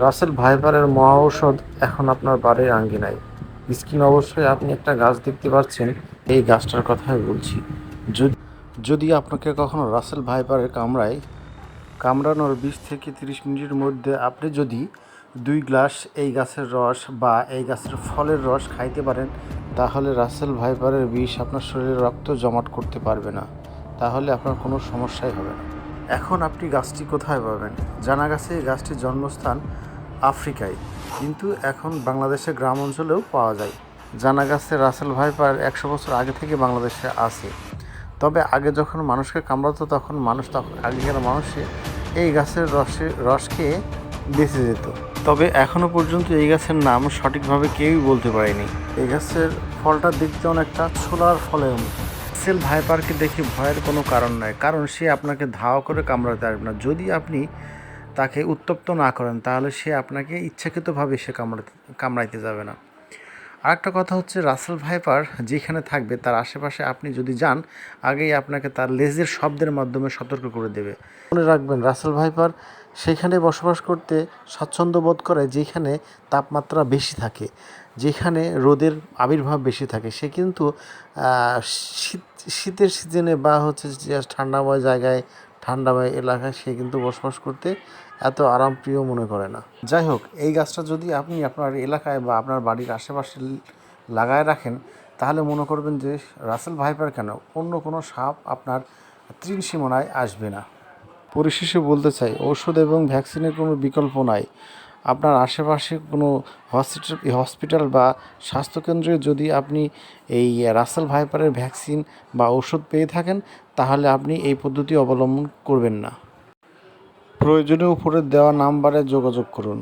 রাসেল ভাইপারের মহা ঔষধ এখন আপনার বাড়ির আঙ্গিনায়। স্ক্রিন অবশ্যই আপনি একটা গাছ দেখতে পাচ্ছেন, এই গাছটার কথাই বলছি। যদি যদি আপনাকে কখনো রাসেল ভাইপারের কামড়ায়, কামড়ানোর বিশ থেকে তিরিশ মিনিটের মধ্যে আপনি যদি দুই গ্লাস এই গাছের রস বা এই গাছের ফলের রস খাইতে পারেন, তাহলে রাসেল ভাইপারের বিষ আপনার শরীরে রক্ত জমাট করতে পারবে না। তাহলে আপনার কোনো সমস্যাই হবে না। এখন আপনি গাছটি কোথায় পাবেন? জানা গেছে এই গাছটির জন্মস্থান আফ্রিকায়, কিন্তু এখন বাংলাদেশের গ্রাম অঞ্চলেও পাওয়া যায়। জানা গেছে রাসেল ভাইপার একশো বছর আগে থেকে বাংলাদেশে আছে। তবে আগে যখন মানুষকে কামড়াতো, তখন মানুষ তখন আগেকার মানুষে এই গাছের রসে, রস খেয়ে বেঁচে যেত। তবে এখনও পর্যন্ত এই গাছের নাম সঠিকভাবে কেউই বলতে পারেনি। এই গাছের ফলটা দেখতে অনেকটা ছোলার ফলের মতো। সেল ভাইপারকে দেখে ভয়ের কোনো কারণ নাই। কারণ সে আপনাকে ধাওয়া করে কামড়াতে আসবে না। যদি আপনি তাকে উত্তপ্ত না করেন, তাহলে সে আপনাকে ইচ্ছাকৃতভাবে সে কামড়াতে, কামড়াইতে যাবে না। আরেকটা কথা হচ্ছে রাসেল ভাইপার যেখানে থাকবে, তার আশেপাশে আপনি যদি যান, আগেই আপনাকে তার লেজের শব্দের মাধ্যমে সতর্ক করে দেবে। মনে রাখবেন রাসেল ভাইপার সেখানে বসবাস করতে স্বাচ্ছন্দ্য বোধ করে যেখানে তাপমাত্রা বেশি থাকে। যেখানে রোদের আবির্ভাব বেশি থাকে, সে কিন্তু শীত, শীতের সিজনে বা হচ্ছে যে ঠান্ডাময় জায়গায়, ঠান্ডাময় এলাকায় সে কিন্তু বসবাস করতে এত আরামপ্রিয় মনে করে না। যাই হোক, এই গাছটা যদি আপনি আপনার এলাকায় বা আপনার বাড়ির আশেপাশে লাগায় রাখেন, তাহলে মনে করবেন যে রাসেল ভাইপার কেন? অন্য কোনো সাপ আপনার ত্রিন সীমানায় আসবে না। পরিশেষে বলতে চাই, ওষুধ এবং ভ্যাকসিনের কোনো বিকল্প নাই। আপনার আশেপাশে কোনো হসপিটাল হসপিটাল বা স্বাস্থ্যকেন্দ্রে যদি আপনি এই রাসেল ভাইপারের ভ্যাকসিন বা ওষুধ পেয়ে থাকেন, তাহলে আপনি এই পদ্ধতি অবলম্বন করবেন না। প্রয়োজনীয় উপরে দেওয়া নাম্বারে যোগাযোগ করুন।